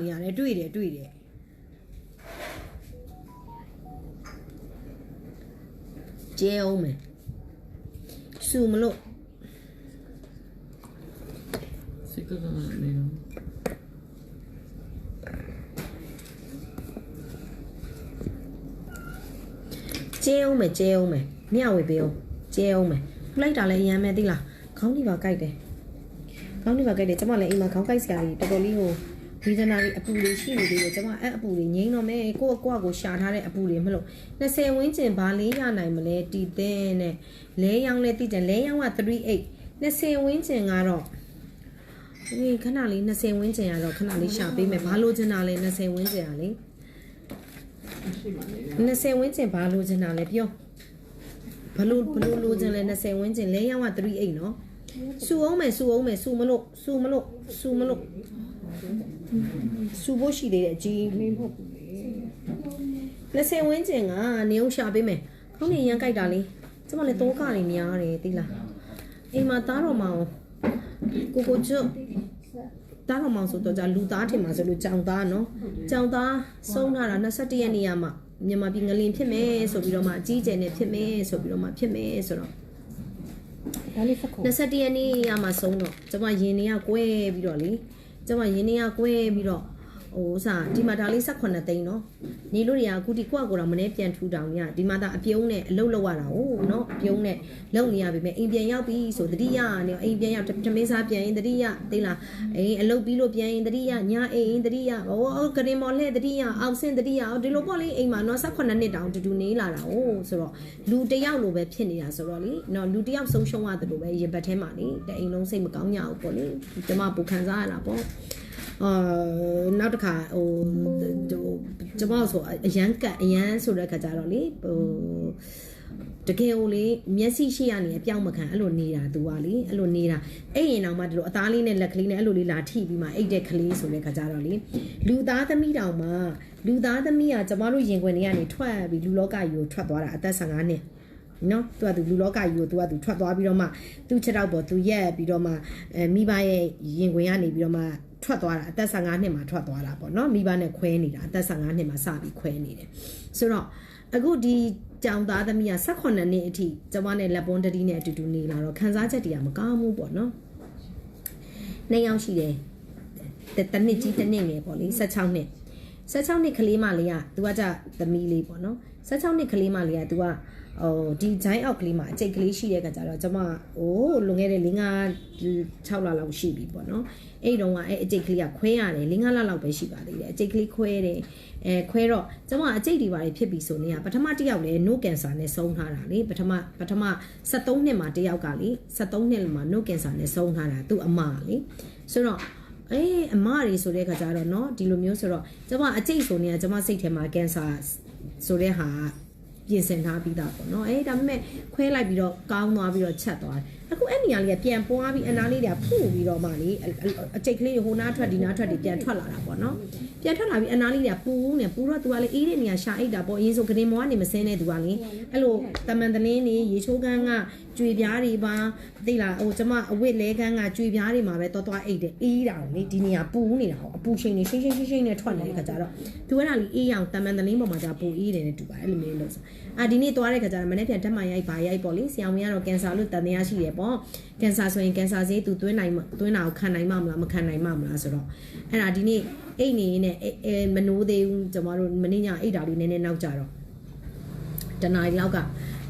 နေရတယ်တွေ့တယ်တွေ့တယ်ကျဲအောင်မယ်စူမလို့စိတ်ကကနေတော့ကျဲအောင်မယ်ကျဲအောင်မယ်မျှဝေပေးအောင်ကျဲအောင်မယ်ဖလိုက်တာလည်းအရမ်းမဲ့သိလားခေါင်းဒီပါကြိုက်တယ်ခေါင်းဒီပါကြိုက်တယ်ကျမလည်းအိမ်မှာခေါင်းကြိုက်စရာကြီးတော်တော်လေးဟို ဝေဒနာတွေအပူတွေရှိနေသေးတယ်ကျမအဲ့အပူတွေငိမ့်တော့မယ်ကိုယ့်အကွာကိုရှာထားတဲ့အပူတွေမလို့20ဝန်းကျင်ဘာလေးရနိုင်မလဲတီးတဲ့နဲ့လဲရောင်းလဲတီးတယ်လဲရောင်းက38 20ဝန်းကျင်ကတော့ဒီခဏလေး20ဝန်းကျင်ကတော့ခဏလေးရှာပေးမယ်ဘာလို့ချင်တာလဲ20ဝန်းကျင်อ่ะလေရှိပါလေ20ဝန်းကျင်ဘာလို့ချင်တာလဲပြောဘလို့ဘလို့လိုချင်လဲ20ဝန်းကျင်လဲရောင်းက38နော်စူအောင်မယ်စူအောင်မယ်စူမလို့စူမလို့စူမလို့ စူဖို့ရှိသေးတယ်အကြီးမင်းဖို့20ဝန်းကျင်ကနေအောင်ရှာပေးမယ်ခေါင်းနေရန်ကြိုက်တာလေကျမလည်းတောကနေများတယ်သိလားအိမ်မှာသားတော်မအောင်ကိုကိုကျွတ်တားတော်မောင်ဆိုတော့じゃလူသားထင်မှာဆိုလို့ကြောင်သားနော်ကြောင်သားဆုံးထားတာ21ရက်နေ့ရမှမြန်မာပြည်ငလင်ဖြစ်မယ်ဆိုပြီးတော့မှအကြီးကျယ်နဲ့ဖြစ်မယ်ဆိုပြီးတော့မှဖြစ်မယ်ဆိုတော့ဒါလေးစက်ခု21ရက်နေ့ရမှဆုံးတော့ကျမရင်နေရကွဲပြီးတော့လေ ကျမရင်နေရကွဲပြီးတော့ ဟိုဥစားဒီမှာဒါလေး18သိန်းနော်နေလို့တွေကအခုဒီကိုကကိုတော့မနေ့ပြန်ထူတောင်ညဒီမှာဒါအပြုံးနဲ့အလုတ်လောက်ရတာဟုတ်နော်အပြုံးနဲ့လုံနေရပြီမဲ့အိမ်ပြန်ရောက်ပြီဆိုတတိယနေအိမ်ပြန်ရောက်တမင်းစားပြန်ရင်တတိယသိလားအိမ်အလုတ်ပြီးလို့ပြန်ရင်တတိယညအိမ်တတိယဟိုကရင်မော်လှဲ့တတိယအောက်ဆင်းတတိယဒီလိုပေါ့လေအိမ်မှာနော်18နှစ်တောင်တူတူနေလာတာဟုတ်ဆိုတော့လူတယောက်လိုပဲဖြစ်နေတာဆိုတော့လေနော်လူတယောက်ဆုံးရှုံးရတယ်လို့ပဲရင်ဘတ်ထဲမှာလေတအိမ်လုံးစိတ်မကောင်းကြဘူးပေါ့လေကျမပူခံစားရတာပေါ့ အာနောက်တစ်ခါဟိုကျမဆိုအရန်ကတ်အရန်ဆိုတဲ့ခါကျတော့လေဟိုတကယ်ကိုလေမျက်စိရှိရနေအပြောင်းမခံအဲ့လိုနေတာသူကလေအဲ့လိုနေတာအဲ့ရင်တော့မှဒီလိုအသားလေးနဲ့လက်ကလေးနဲ့အဲ့လိုလေးလာထိပြီးမှအိတ်တဲ့ကလေးဆိုတဲ့ခါကျတော့လေလူသားသမီးတောင်မှလူသားသမီးကကျမတို့ရင်ခွင်တွေကနေထွက်ပြီးလူလောကကြီးကိုထွက်သွားတာအသက်15နှစ် နော်သူကသူလူလောကကြီးကိုသူကသူထွက်သွားပြီးတော့မှသူ့ချက်တော့ပေါ်သူရက်ပြီးတော့မှအဲမိဘရဲ့ရင်ခွင်ကနေပြီးတော့မှထွက်သွားတာအသက်15နှစ်မှာထွက်သွားတာပေါ့နော်မိဘနဲ့ခွဲနေတာအသက်15နှစ်မှာစပြီးခွဲနေတယ်ဆိုတော့အခုဒီကြောင်သားသမီးက18နှစ်အထိကျမနဲ့လက်ပွန်းတတိနဲ့အတူတူနေလာတော့ခန်းစားချက်တွေကမကောင်းဘူးပေါ့နော်နှစ်ယောက်ရှိတယ်တတနစ်ကြီးတနစ်ငယ်ပေါ့လေ16နှစ်16နှစ်ကလေးမလေးကသူကကြသမီးလေးပေါ့နော်16နှစ်ကလေးမလေးကသူက ဟိုဒီဂျိုင်းအောက်ကလေးမှာအကျိတ်ကလေးရှိတဲ့ကကြတော့ကျမဟိုလွန်ခဲ့တဲ့5 6လလောက်ရှိပြီပေါ့နော်အဲ့တုန်းကအဲ့အကျိတ်ကလေးကခွဲရတယ်5လလောက်ပဲရှိပါသေးတယ်အကျိတ်ကလေးခွဲတယ်အဲခွဲတော့ကျမအကျိတ်တွေပါဖြစ်ပြီဆိုနေကပထမတစ်ယောက်လဲ no cancer နဲ့ဆုံးထားတာလေပထမပထမ73နှစ်မှာတစ်ယောက်ကလေ73နှစ်မှာ no cancer နဲ့ဆုံးထားတာသူ့အမလေဆိုတော့အေးအမတွေဆိုတဲ့ခါကျတော့เนาะဒီလိုမျိုးဆိုတော့ကျမအကျိတ်ဆိုနေကကျမစိတ်ထဲမှာ cancer ဆိုတဲ့ဟာ ပြင်ဆင်ထားပြီးသားပေါ့နော်အဲဒါပေမဲ့ခွဲလိုက်ပြီးတော့ကောင်းသွားပြီးတော့ချက်သွားတယ် အခုအဲ့နေရာလေးကပြန်ပွားပြီးအနားလေးတွေကဖုန်ပြီးတော့မှလေအချိတ်ကလေးဟိုနားထွက်ဒီနားထွက်တွေပြန်ထွက်လာတာပေါ့နော်ပြန်ထွက်လာပြီးအနားလေးတွေကပူနေပူတော့သူကလေအေးတဲ့နေရာရှာအိတ်တာပေါ့အရင်ဆိုကတင်မောကနေမစင်းတဲ့သူကလေအဲ့လိုတမန်တလင်းနေရေချိုးကန်းကကြွေပြားတွေပါသိလားဟိုကျမအဝတ်လဲကန်းကကြွေပြားတွေမှာပဲတော်တော်အိတ်တယ်အေးတာလေဒီနေရာပူနေတာဟောအပူချိန်နေရှိရှိရှိရှိနဲ့ထွက်နေတဲ့ခါကျတော့သူကလည်းအေးအောင်တမန်တလင်းပေါ်မှာကြာပူအေးတယ်နဲ့တူပါအဲ့လိုမျိုးလို့ဆိုအာဒီနေ့သွားတဲ့ခါကျတော့မနေ့ပြန်ဓာတ်မှန်ရိုက်ပါရိုက်ပေါ့လေဆရာဝန်ကတော့ကင်ဆာလို့တန်တရားရှိတယ်ပေါ့ကင်ဆာဆိုရင်ကင်ဆာဆေးသူသွင်းနိုင်သွင်းတာကိုခံနိုင်မှမလားမခံနိုင်မှမလားဆိုတော့အဲ့ဒါဒီနေ့အိတ်နေနဲ့အဲမနိုးသေးဘူးကျမတို့မနေ့ညအိတ်တာလေးနည်းနည်းနောက်ကြတော့တနားရီလောက်က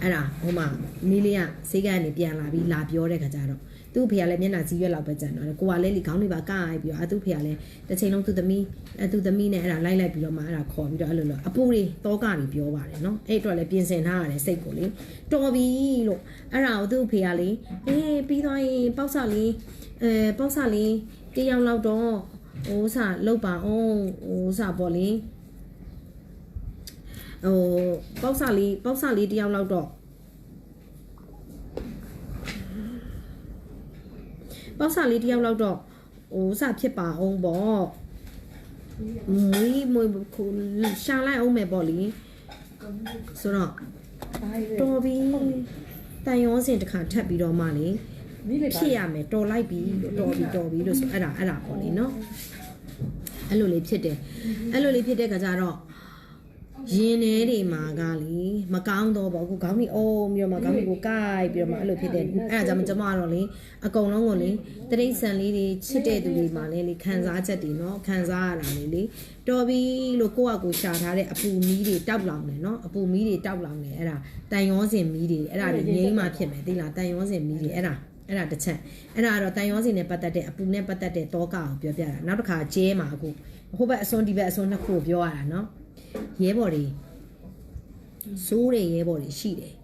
အဲ့ဒါဟိုမှာမီလီယာဈေးကနေပြန်လာပြီးလာပြောတဲ့ခါကျတော့သူ့ဖေကလည်းမျက်နှာကြီးရွက်လောက်ပဲကြံတော့တယ်ကိုကလည်းလေခေါင်းတွေပါကားရပြီးတော့အသူ့ဖေကလည်းတစ်ချိန်လုံးသူ့သမီးအသူ့သမီးနဲ့အဲ့ဒါလိုက်လိုက်ပြီးတော့မှအဲ့ဒါခေါ်ပြီးတော့အဲ့လိုလိုအပူတွေတောကတွေပြောပါတယ်နော်အဲ့အတွက်လည်းပြင်ဆင်ထားရတယ်စိတ်ကိုလေတော်ပြီလို့အဲ့ဒါကိုသူ့ဖေကလေအေးပြီးသွားရင်ပေါက်စလေးအဲပေါက်စလေးတယောက်လောက်တော့ဟိုစလောက်ပါအောင်ဟိုစပေါ့လေ ဟိုပေါက်စလေးပေါက်စလေးတယောက်လောက်တော့ပေါက်စာလေးတယောက်လောက်တော့ဟိုစဖြစ်ပါအောင်ပေါ့မွေးမွေးခုရှာလိုက်အောင်မယ်ပေါ့လေဆိုတော့တော်ပြီတန်ရောစင်တစ်ခါထပ်ပြီးတော့မှလေဒီလေပါဖြစ်ရမယ်တော်လိုက်ပြီလို့တော်ပြီတော်ပြီလို့ဆိုအဲ့ဒါအဲ့ဒါပေါ့လေနော်အဲ့လိုလေးဖြစ်တယ်အဲ့လိုလေးဖြစ်တဲ့ခါကျတော့ ရင်ထဲတွေမှာကလေမကောင်းတော့ပေါ့အခုခေါင်းကြီးအုံးပြီးတော့မှခေါင်းကြီးကိုကိုက်ပြီးတော့မှအဲ့လိုဖြစ်တဲ့အဲ့ဒါကြောင့်ကျွန်မကတော့လေအကုန်လုံးကိုလေတရိတ်ဆန်လေးတွေချစ်တဲ့သူတွေမှာလေလေခံစားချက်တွေနော်ခံစားရတာလေလေတော်ပြီလို့ကိုယ့်အကူရှာထားတဲ့အပူမီးတွေတောက်လောင်တယ်နော်အပူမီးတွေတောက်လောင်တယ်အဲ့ဒါတန်ရောစင်မီးတွေအဲ့ဒါတွေငိမ့်မှဖြစ်မယ်သိလားတန်ရောစင်မီးတွေအဲ့ဒါအဲ့ဒါတစ်ချက်အဲ့ဒါကတော့တန်ရောစင်နဲ့ပတ်သက်တဲ့အပူနဲ့ပတ်သက်တဲ့တောကကိုပြောပြတာနောက်တစ်ခါကျဲမှာအခုဟိုဘက်အစွန်းဒီဘက်အစွန်းနှစ်ခုကိုပြောရတာနော် ရဲဘော်တွေစိုးတဲ့ရဲဘော်တွေရှိတယ်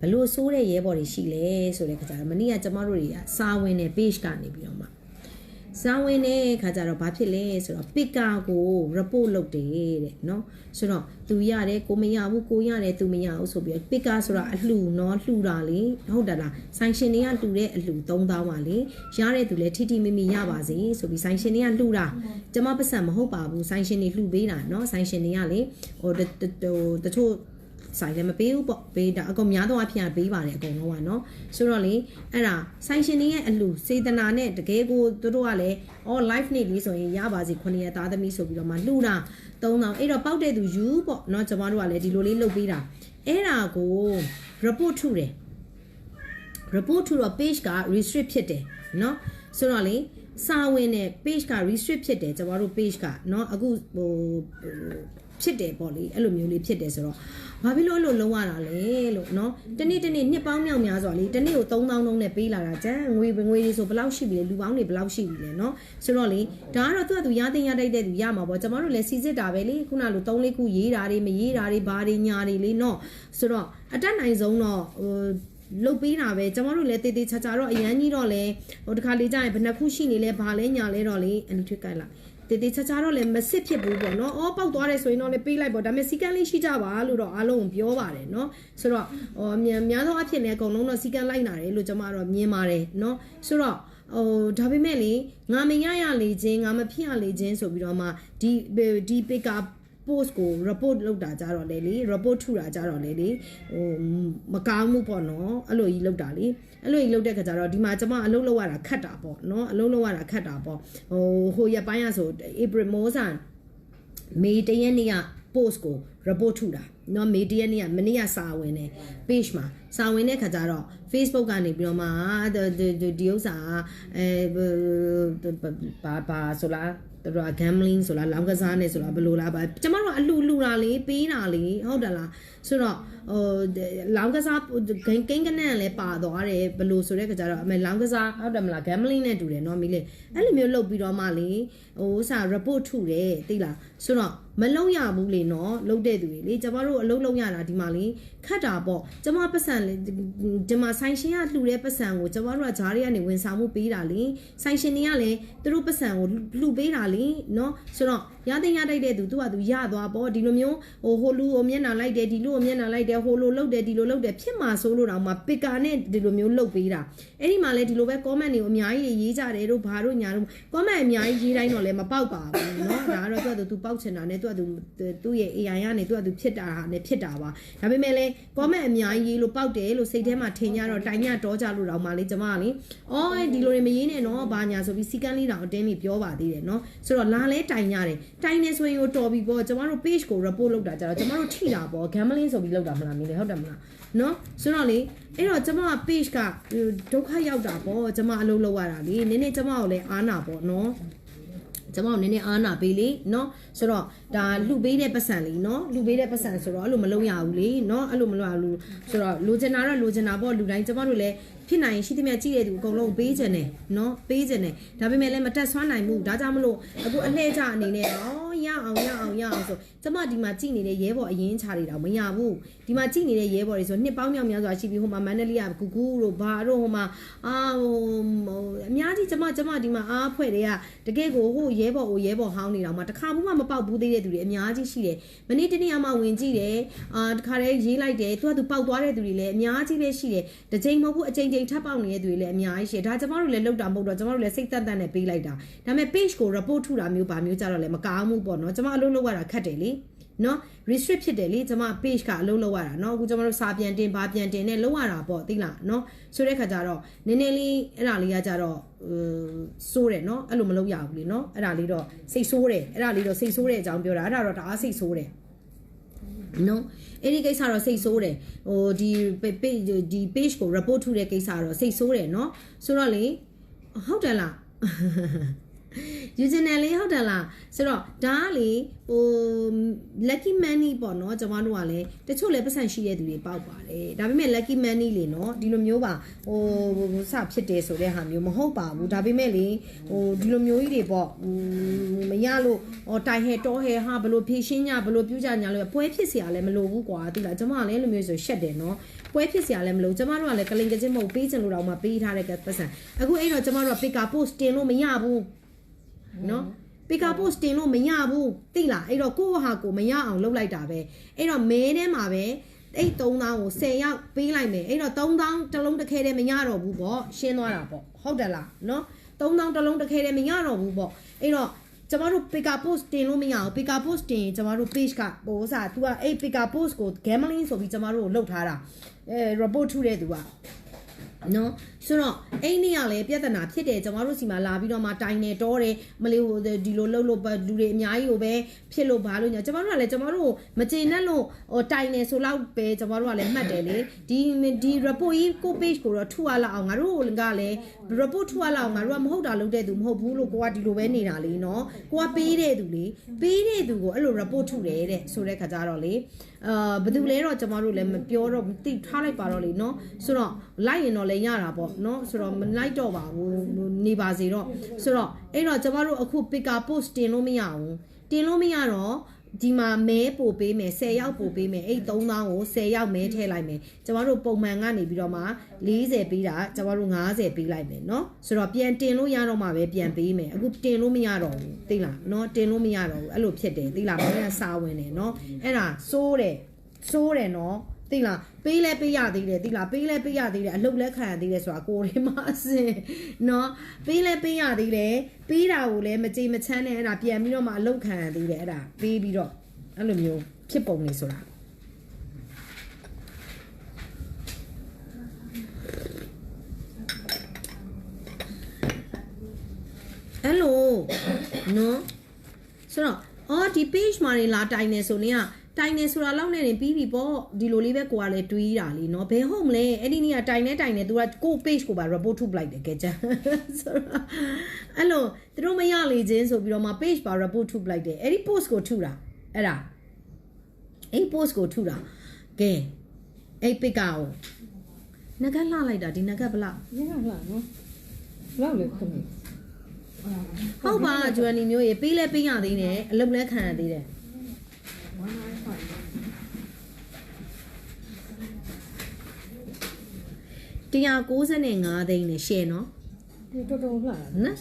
ဘလို့စိုးတဲ့ရဲဘော်တွေရှိလဲဆိုတဲ့ခါကျတော့မနေ့ကကျမတို့တွေကစာဝင်တဲ့ page ကနေပြီးတော့မှ စာဝင်တဲ့ခါကျတော့ဘာဖြစ်လဲဆိုတော့ picker ကို report လုပ်တယ်တဲ့เนาะဆိုတော့သူရတယ်ကိုမရဘူးကိုရတယ်သူမရဘူးဆိုပြီးတော့ picker ဆိုတာအလှเนาะလှူတာလေဟုတ်တယ်လား sanction တွေကလှူတဲ့အလှ3000ပါလေရတဲ့သူလည်းထိထိမိမိရပါစေဆိုပြီး sanction တွေကလှူတာကျမပတ်စံမဟုတ်ပါဘူး sanction တွေလှူပေးတာเนาะ sanction တွေကလေဟိုတတချို့ ဆိုင်လည်းမပေးဘူးပေါ့ပေးတာအကုန်များတော့အဖြစ်ပေးပါတယ်အကုန်လုံးကเนาะဆိုတော့လေအဲ့ဒါဆိုင်ရှင်တွေရဲ့အလှစေတနာနဲ့တကယ်ကိုတို့တို့ကလည်းအော် live နေပြီဆိုရင်ရပါစီ9ရက်သားသမီးဆိုပြီးတော့မှလှူတာ3000အဲ့တော့ပောက်တဲ့သူယူပေါ့เนาะကျွန်မတို့ကလည်းဒီလိုလေးလုပ်ပေးတာအဲ့ဒါကို report ထုတယ် report ထုတော့ page က restrict ဖြစ်တယ်เนาะဆိုတော့လေစာဝင်တဲ့ page က restrict ဖြစ်တယ်ကျွန်တော်တို့ page ကเนาะအခုဟို ဖြစ်တယ်ပေါ့လေအဲ့လိုမျိုးလေးဖြစ်တယ်ဆိုတော့ဘာဖြစ်လို့အဲ့လိုလုံးရတာလဲလို့နော်တနေ့တနေ့နှစ်ပေါင်းမြောက်များစွာလေတနေ့ကို3000လုံးနဲ့ပေးလာတာကြံငွေငွေတွေဆိုဘလောက်ရှိပြီလဲလူပေါင်းတွေဘလောက်ရှိပြီလဲနော်ဆိုတော့လေဒါကတော့သူကသူရတဲ့ရတိုက်တဲ့သူရမှာပေါ့ကျမတို့လည်းစီစစ်တာပဲလေခုနလို3လေးခုရေးတာတွေမရေးတာတွေဘာတွေညာတွေလေနော်ဆိုတော့အတက်နိုင်ဆုံးတော့ဟိုလုတ်ပေးတာပဲကျမတို့လည်းတေးသေးချာချာတော့အရန်ကြီးတော့လေဟိုတခါလေးကြာရင်ဘယ်နှခုရှိနေလဲဘာလဲညာလဲတော့လေအန်တီထွေးကြိုက်လိုက် တေးသေးချာချာတော့လည်းမစစ်ဖြစ်ဘူးပေါ့နော်။အော်ပေါက်သွားတယ်ဆိုရင်တော့လည်းပေးလိုက်ပေါ့။ဒါပေမဲ့စီကန်းလေးရှိကြပါလို့တော့အားလုံးပြောပါတယ်နော်။ဆိုတော့ဟိုမြန်များသောအဖြစ်နဲ့အကုန်လုံးတော့စီကန်းလိုက်နာတယ်လို့ကျမတော့မြင်ပါတယ်နော်။ဆိုတော့ဟိုဒါပေမဲ့လေငါမရရလေခြင်းငါမဖြစ်ရလေခြင်းဆိုပြီးတော့မှဒီဒီ pick up post ကို report လုပ်တာကြတော့လေလေ report ထုတာကြတော့လေလေဟိုမကောင်းဘူးပေါ့နော်အဲ့လိုကြီးလုပ်တာလေအဲ့လိုကြီးလုပ်တဲ့ခါကျတော့ဒီမှာကျမအလုပ်လုပ်ရတာခက်တာပေါ့နော်အလုပ်လုပ်ရတာခက်တာပေါ့ဟိုဟိုရက်ပိုင်းကဆို April Mosa မေတရက်နေ့က post ကို report ထုတာနော်မေတရက်နေ့ကမနေ့ကစာဝင်တယ် page မှာစာဝင်တဲ့ခါကျတော့ Facebook ကနေပြီးတော့မှဒီဒီဥစ္စာအဲဘာဘာဆိုလားတို့က gambling ဆိုလားလောင်းကစားနေဆိုလားဘယ်လိုလားပါကျမတို့ကအလှလှတာလေပေးတာလေဟုတ်တယ်လားဆိုတော့ဟိုလောင်းကစားဂိမ်းကိန်းကနန်လည်းပါသွားတယ်ဘယ်လိုဆိုတဲ့ကကြတော့အမေလောင်းကစားဟုတ်တယ်မလား gambling နဲ့တူတယ်เนาะမီးလေအဲ့လိုမျိုးလုပ်ပြီးတော့မှလေဟိုစာ report ထုတယ်သိလားဆိုတော့မလုံရဘူးလေเนาะလုပ်တဲ့သူတွေလေကျမတို့အလုပ်လုပ်ရတာဒီမှာလေခတ်တာပေါ့ကျမပတ်စံလေဒီမှာ ဆိုင်ရှင်ကလှူတဲ့ပတ်စံကိုကျမတို့ကဂျားတွေကနေဝန်ဆောင်မှုပေးတာလေဆိုင်ရှင်တွေကလည်းသူတို့ပတ်စံကိုလှူပေးတာလေเนาะဆိုတော့ရတဲ့ရတိုက်တဲ့သူသူကသူရသွားပေါ့ဒီလိုမျိုးဟိုဟိုလူကိုမျက်နှာလိုက်တယ်ဒီလူကိုမျက်နှာလိုက်တယ်ဟိုလိုလုပ်တယ်ဒီလိုလုပ်တယ်ဖြစ်မှာဆိုလို့တော့မှပစ်ကာနဲ့ဒီလိုမျိုးလုပ်ပေးတာအဲ့ဒီမှာလည်းဒီလိုပဲ comment တွေကိုအများကြီးရေးကြတယ်တို့ဘာတို့ညာတို့ comment အများကြီးရေးတိုင်းတော့လည်းမပေါက်ပါဘူးเนาะဒါကတော့သူကသူပေါက်ချင်တာနဲ့သူကသူသူ့ရဲ့ AI ကနေသူကသူဖြစ်တာနဲ့ဖြစ်တာပါဒါပေမဲ့လည်း comment အများကြီးရေးလို့ပေါက်တယ်လို့စိတ်ထဲမှာထင်ကြတော့ ော့တော့တိုင်ညတော့ကြလို့တော့မှလေကျမကလေအော်ဒီလိုတွေမရင်းနဲ့နော်ဘာညာဆိုပြီးစီကန်းလေးတောင်အတင်းနေပြောပါသေးတယ်နော်ဆိုတော့လာလဲတိုင်ညတယ်တိုင်နေဆိုရင်ကိုတော်ပြီပေါ့ကျမတို့ page ကို report လုပ်တာကြတော့ကျမတို့ထိတာပေါ့ gambling ဆိုပြီးလုပ်တာမလားမင်းလေဟုတ်တယ်မလားနော်ဆိုတော့လေအဲ့တော့ကျမက page ကဒုက္ခရောက်တာပေါ့ကျမအလုပ်လုပ်ရတာလေနည်းနည်းကျမကိုလည်းအားနာပေါ့နော် ကျမတို့နည်းနည်းအားနာပေးလေနော်ဆိုတော့ဒါလှူပေးတဲ့ပတ်စံလေးနော်လှူပေးတဲ့ပတ်စံဆိုတော့အဲ့လိုမလုံးရဘူးလေနော်အဲ့လိုမလုံးရဘူးဆိုတော့လိုချင်တာတော့လိုချင်တာပေါ့လူတိုင်းကျမတို့လည်းဖြစ်နိုင်ရှိသမျှကြည့်တဲ့သူအကုန်လုံးပေးကြတယ်နော်ပေးကြတယ်ဒါပေမဲ့လည်းမတက်ဆွမ်းနိုင်ဘူးဒါကြောင့်မလို့အခုအလှည့်ကျအနေနဲ့တော့ရအောင်ရအောင်ရအောင်ဆိုကျမဒီမှာကြည်နေတဲ့ရဲဘော်အရင်ချတွေတော့မရဘူးဒီမှာကြည်နေတဲ့ရဲဘော်တွေဆိုနှစ်ပေါင်းမြောက်များစွာရှိပြီးဟိုမှာမန္တလေးကဂူဂူတို့ဘာတို့ဟိုမှာအာဟိုအများကြီးကျမကျမဒီမှာအားဖွဲ့တွေကတကယ်ကိုဟိုရဲဘော်ဟိုရဲဘော်ဟောင်းနေတော့မှတခါမှမပေါက်ဘူးသေးတဲ့သူတွေအများကြီးရှိတယ်မနေ့တနေ့မှဝင်ကြည့်တယ်အာတခါတည်းရေးလိုက်တယ်သူကသူပေါက်သွားတဲ့သူတွေလည်းအများကြီးပဲရှိတယ်တစ်ချိန်မဟုတ်ဘူးအချိန်ချိန်ထပ်ပေါက်နေတဲ့သူတွေလည်းအများကြီးရှိတယ်ဒါကျမတို့လည်းလောက်တာမဟုတ်တော့ကျမတို့လည်းစိတ်သက်သက်နဲ့ပေးလိုက်တာဒါပေမဲ့ page ကို report ထူတာမျိုးပါမျိုးကြတော့လည်းမကောင်းဘူးပေါ့ ပေါ့နော်ကျမအလုပ်လုပ်ရတာခက်တယ်လေနော် restrict ဖြစ်တယ်လေကျမ page ကအလုပ်လုပ်ရတာเนาะအခုကျမတို့စာပြန်တင်ဘာပြန်တင်နဲ့လုပ်ရတာပေါ့သိလားเนาะဆိုတဲ့ခါကျတော့နည်းနည်းလေးအဲ့ဒါလေးကကြတော့ဟိုစိုးတယ်เนาะအဲ့လိုမလုပ်ရဘူးလေเนาะအဲ့ဒါလေးတော့စိတ်ဆိုးတယ်အဲ့ဒါလေးတော့စိတ်ဆိုးတဲ့အကြောင်းပြောတာအဲ့ဒါတော့တအားစိတ်ဆိုးတယ် နော်အဲ့ဒီကိစ္စတော့စိတ်ဆိုးတယ်ဟိုဒီ page ဒီ page ကို report ထုတဲ့ကိစ္စတော့စိတ်ဆိုးတယ်နော်ဆိုတော့လေဟုတ်တယ်လား ယူချင်တယ်လေဟုတ်တယ်လားဆိုတော့ဒါကလေဟို lucky money ပေါ့နော်ကျွန်တော်တို့ကလည်းတချို့လည်းပတ်စံရှိတဲ့သူတွေပေါက်ပါတယ်ဒါပေမဲ့ lucky money လေနော်ဒီလိုမျိုးပါဟိုစဖြစ်တယ်ဆိုတဲ့ဟာမျိုးမဟုတ်ပါဘူးဒါပေမဲ့လေဟိုဒီလိုမျိုးကြီးတွေပေါ့ဟိုမရလို့ဟောတိုင်ဟဲတောဟဲဟာဘလို့ဖြည့်ရှင်းညာဘလို့ပြူကြညာလို့ပွဲဖြစ်เสียလည်းမလိုဘူးကွာတိလားကျွန်မကလည်းလိုမျိုးဆိုရှက်တယ်နော်ပွဲဖြစ်เสียလည်းမလိုကျွန်မတို့ကလည်းကလိန်ကချင်းမဟုတ်ပေးချင်လို့တော့မှပေးထားတဲ့ပတ်စံအခုအဲ့တော့ကျွန်မတို့က pick up post တင်လို့မရဘူး နော်ပီကာပို့စ်တင်လို့မရဘူးသိလားအဲ့တော့ကိုယ့်ဟာကိုမရအောင်လုပ်လိုက်တာပဲအဲ့တော့မဲထဲမှာပဲအဲ့3000ကို10ရောက်ပေးလိုက်မယ်အဲ့တော့3000တစ်လုံးတစ်ခဲတည်းမရတော့ဘူးပေါ့ရှင်းသွားတာပေါ့ဟုတ်တယ်လားနော်3000တစ်လုံးတစ်ခဲတည်းမရတော့ဘူးပေါ့အဲ့တော့ကျမတို့ pick up post တင်လို့မရအောင် pick up post တင်ရင်ကျမတို့ page ကဟိုစား तू ကအဲ့ pick up post ကို gambling ဆိုပြီးကျမတို့ကိုလုတ်ထားတာအဲ report ထုတဲ့သူက နော်ဆိုတော့အဲ့နေ့ကလည်းပြဿနာဖြစ်တယ်ကျွန်တော်တို့စီမှာလာပြီးတော့မှတိုင်နေတော့တယ်မလေးဟိုဒီလိုလှုပ်လို့လူတွေအများကြီးကိုပဲဖြစ်လို့ဘာလို့ညာကျွန်တော်တို့ကလည်းကျွန်တော်တို့မကျေနပ်လို့ဟိုတိုင်နေဆိုတော့ပဲကျွန်တော်တို့ကလည်းမှတ်တယ်လေဒီဒီ report ကြီးကို page ကိုတော့ထူရလောက်အောင်ငါတို့ကလည်း report ထူရလောက်အောင်ငါတို့ကမဟုတ်တာလုပ်တဲ့သူမဟုတ်ဘူးလို့ကိုကဒီလိုပဲနေတာလေနော်ကိုကပေးတဲ့သူလေပေးတဲ့သူကိုအဲ့လို report ထူတယ်တဲ့ဆိုတဲ့ခါကျတော့လေအာဘယ်သူလဲတော့ကျွန်တော်တို့လည်းမပြောတော့တိထားလိုက်ပါတော့လေနော်ဆိုတော့လိုက်ရင်တော့လည်းရတာပေါ့နော်ဆိုတော့မလိုက်တော့ပါဘူးနေပါစေတော့ဆိုတော့အဲ့တော့ကျွန်တော်တို့အခု picker post တင်လို့မရဘူးတင်လို့မရတော့ဒီမှာမဲပို့ပေးမယ်10ရောက်ပို့ပေးမယ်အဲ့3000ကို10ရောက်မဲထည့်လိုက်မယ်ကျမတို့ပုံမှန်ကနေပြီးတော့မှ40ပေးတာကျမတို့90ပေးလိုက်မယ်เนาะဆိုတော့ပြန်တင်လို့ရတော့မှပဲပြန်ပေးမယ်အခုတင်လို့မရတော့ဘူးသိလားเนาะတင်လို့မရတော့ဘူးအဲ့လိုဖြစ်တယ်သိလားမင်းကစာဝင်တယ်เนาะအဲ့ဒါစိုးတယ်စိုးတယ်เนาะ သိလားပေးလဲပေးရသေးတယ်သိလားပေးလဲပေးရသေးတယ်အလုပ်လဲခံရသေးတယ်ဆိုတာကိုယ်ရင်းမအစင်နော်ပေးလဲပေးရသေးတယ်ပေးတာကိုလည်းမကြေမချမ်းနဲ့အဲ့ဒါပြန်ပြီးတော့မှအလုပ်ခံရသေးတယ်အဲ့ဒါပေးပြီးတော့အဲ့လိုမျိုးဖြစ်ပုံနေဆိုတာအဲ့လိုနော်ဆိုတော့အော်ဒီ page မှာနေလာတိုင်နေဆိုနေက တိုင်နေဆိုတာလောက်နဲ့နေပြီးပြီပေါ့ဒီလိုလေးပဲကိုကလည်းတွေးတာလေနော်ဘယ်ဟုတ်မလဲအဲ့ဒီနေ့ကတိုင်နေတိုင်နေသူကကို page ကိုပါ report ထုတ်လိုက်တယ်ကဲကြမ်းဆိုတော့အဲ့လိုသူတို့မရလေချင်းဆိုပြီးတော့မှ page ပါ report ထုတ်လိုက်တယ်အဲ့ဒီ post ကိုထုတာအဲ့ဒါအဲ့ post ကိုထုတာကဲအဲ့ပိတ်ကောနဂတ်လှလိုက်တာဒီနဂတ်ဘလောက်နဂတ်လှနော်ဘလောက်လဲခုနဟုတ်ပါဂျွမ်နီမျိုးရေပေးလဲပေးရသေးတယ်အလုပ်လဲခံရသေးတယ် 195သိန်းနဲ့ share နော်ဒီတော်တော်လှလားနော်